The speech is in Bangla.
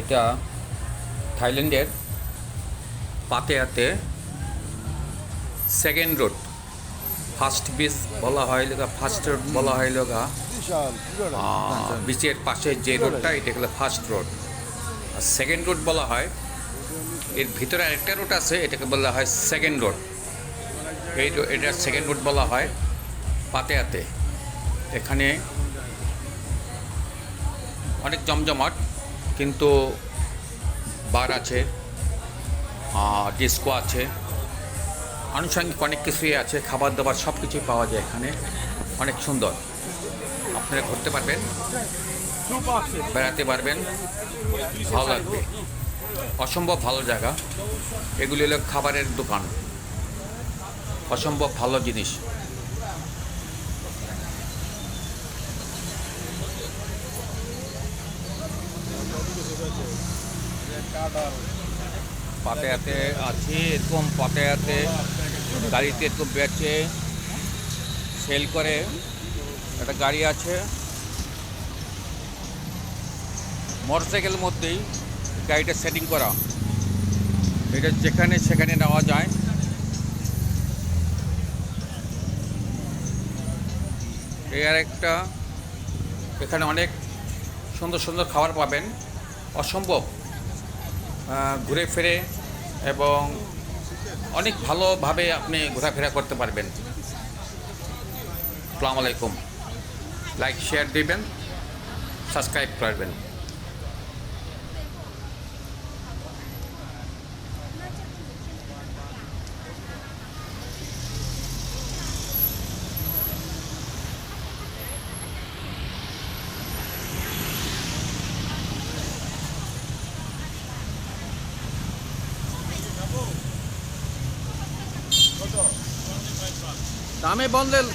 এটা থাইল্যান্ডের পাতেয়াতে সেকেন্ড রোড ফার্স্ট বিচ বলা হয় লগা ফার্স্ট রোড বলা হয় বিরাট বিচের পাশে যে রোডটা এটা হলো ফার্স্ট রোড আর সেকেন্ড রোড বলা হয় এর ভিতরে আরেকটা রোড আছে এটাকে বলা হয় সেকেন্ড রোড এই এটা সেকেন্ড রোড বলা হয় পাতেয়াতে। এখানে অনেক জমজমাট। কিন্তু বার আছে ডিস্কো আছে, আনুষঙ্গিক অনেক কিছুই আছে, খাবার দাবার সব কিছুই পাওয়া যায় এখানে, অনেক সুন্দর। আপনারা ঘুরতে পারবেন, বেড়াতে পারবেন, ভালো লাগবে। অসম্ভব ভালো জায়গা। এগুলি হলো খাবারের দোকান। অসম্ভব ভালো জিনিস। পাতায়াতে আছে, এরকম পাতায়াতে গাড়িতে এরকম বেচে, সেল করে, একটা গাড়ি আছে। মোটরসাইকেল মধ্যেই গাড়িটা সেটিং করা। এটা যেখানে সেখানে নেওয়া যায়। এই আর একটা, এখানে অনেক সুন্দর সুন্দর খাবার পাবেন। অসম্ভব। ঘুরে ফিরে এবং অনেক ভালোভাবে আপনি ঘোরাফেরা করতে পারবেন। আসসালামু আলাইকুম। লাইক শেয়ার দিবেন সাবস্ক্রাইব করবেন। দামে বললেন